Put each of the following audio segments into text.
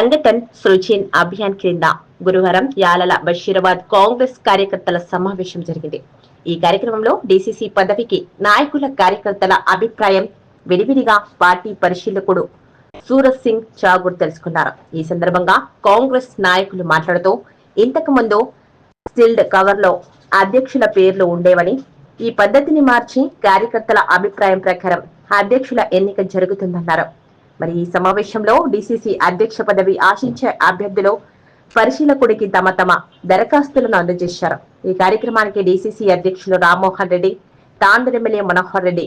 సంఘటన్ సృజన్ అభియాన్ క్రింద గురువారం యాలల బషీరాబాద్ కాంగ్రెస్ కార్యకర్తల సమావేశం జరిగింది. ఈ కార్యక్రమంలో డిసిసి పదవికి నాయకుల కార్యకర్తల అభిప్రాయం విడివిడిగా పార్టీ పరిశీలకుడు సూరత్ సింగ్ చాగూర్ తెలుసుకున్నారు. ఈ సందర్భంగా కాంగ్రెస్ నాయకులు మాట్లాడుతూ ఇంతకు ముందు సిల్డ్ కవర్లో అధ్యక్షుల పేర్లు ఉండేవని ఈ పద్ధతిని మార్చి కార్యకర్తల అభిప్రాయం ప్రకారం అధ్యక్షుల ఎన్నిక జరుగుతుందన్నారు. మరి ఈ సమావేశంలో డిసిసి అధ్యక్ష పదవి ఆశించే అభ్యర్థులు పరిశీలకుడికి తమ తమ దరఖాస్తులను అందజేశారు. ఈ కార్యక్రమానికి డిసిసి అధ్యక్షులు Rammohan Reddy Tandur MLA Manohar Reddy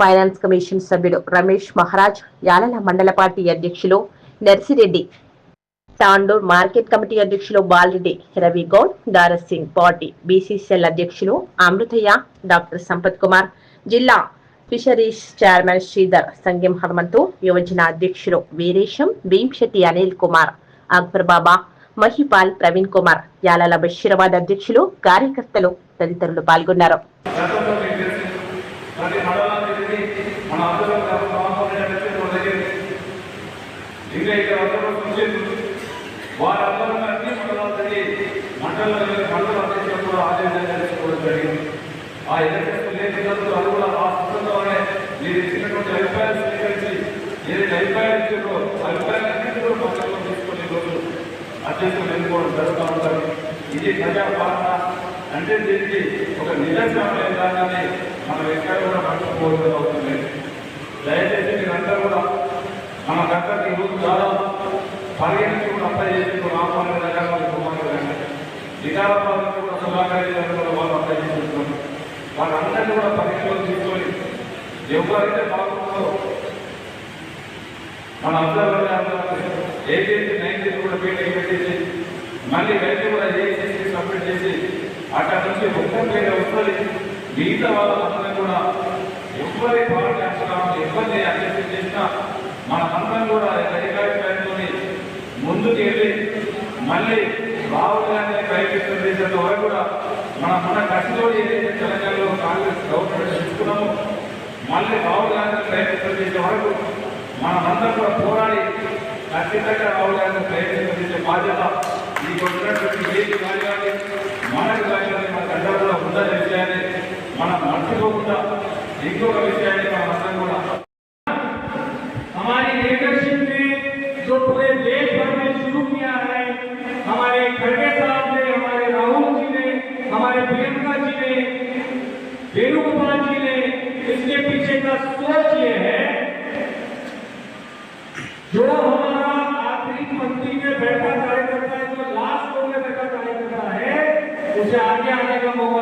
finance commission సభ్యుడు రమేష్ మహారాజ్ యాలల మండల పార్టీ అధ్యక్షులు నర్సిరెడ్డి తాండూర్ మార్కెట్ కమిటీ అధ్యక్షులు బాలరెడ్డి రవి గౌడ్ దారస్ సింగ్ పార్టీ బీసీసీఎల్ అధ్యక్షులు అమృతయ్య డాక్టర్ సంపత్ కుమార్ జిల్లా ఫిషరీస్ చైర్మన్ శ్రీధర్ సంగం హనుమంతు యువజన అధ్యక్షులు వీరేశం భీంశెట్టి అనిల్ కుమార్ అక్బర్ బాబా మహిపాల్ ప్రవీణ్ కుమార్ యాలాల బషీరాబాద్ అధ్యక్షులు కార్యకర్తలు తదితరులు పాల్గొన్నారు. ఆ ఎలక్షన్ లేఖలు అది కూడా ఆ మీరు ఇచ్చినటువంటి అభిప్రాయాలు స్వీకరించి ఏదైతే అభిప్రాయాలు ఇచ్చారో కూడా మండలంలో తీసుకొని రోజు అధ్యక్షులు ఎన్నుకోవడం జరుగుతూ ఉంటారు ఇది ప్రజా పాలన అంటే దీనికి ఒక నిదర్శనం లేదని మనం ఎక్కడ కూడా మర్చిపోవడం అవుతుంది. దయచేసి మీరంతా కూడా మన గంటకి రోజు దాదాపు పరిగణించి కూడా అప్లై చేసి రామారావు నగరాలు కుమారులు కూడా సుధాకర్ వాళ్ళు అప్లై చేసుకుంటున్నారు వాళ్ళందరినీ కూడా పరిగణలో తీసుకొని ఎవరైతే బాగుందో మన అబ్జర్వర్ ఏజెన్సీ నైన్టీన్ కూడా మీటింగ్ పెట్టేసి మళ్ళీ వెళ్ళి కూడా ఏసీసీ సబ్మిట్ చేసి అక్కడ నుంచి ఒక్క వస్తుంది. మిగతా వాళ్ళందరూ కూడా ఎవరి పార్టీ అంచనాలు ఎవరిని అధ్యక్షం చేసినా మన అందరం కూడా అధికారికంతో ముందుకు వెళ్ళి మళ్ళీ రాహుల్ గాంధీని ప్రయత్నిస్తున్న చేసేంత వరకు కూడా మన మన కసిలో ఏదైతే తెలంగాణలో కాంగ్రెస్ గవర్నమెంట్ మళ్ళీ రాహుల్ గాంధీ ప్రయత్నం చేసే వరకు మనమందరం కూడా పోరాడి ఖచ్చితంగా రాహుల్ గాంధీ ప్రయత్నం చేసే బాధ్యత ఈ వచ్చినటువంటి వేది కానివ్వండి మనకు కానివ్వండి మన అందరూ కూడా ఉందనే విషయాన్ని మనం మర్చిపోకుండా ఇంకొక విషయాన్ని మనం అందరం కూడా हमारी लीडरशिप ने जो पूरे देश भर में शुरू किया है हमारे इसके पीछे का सोच ये है जो हमारा आखिरी मंत्री में बैठा कार्यकर्ता है, जो लास्ट में बैठा कार्यकर्ता है, उसे आगे आने का मौका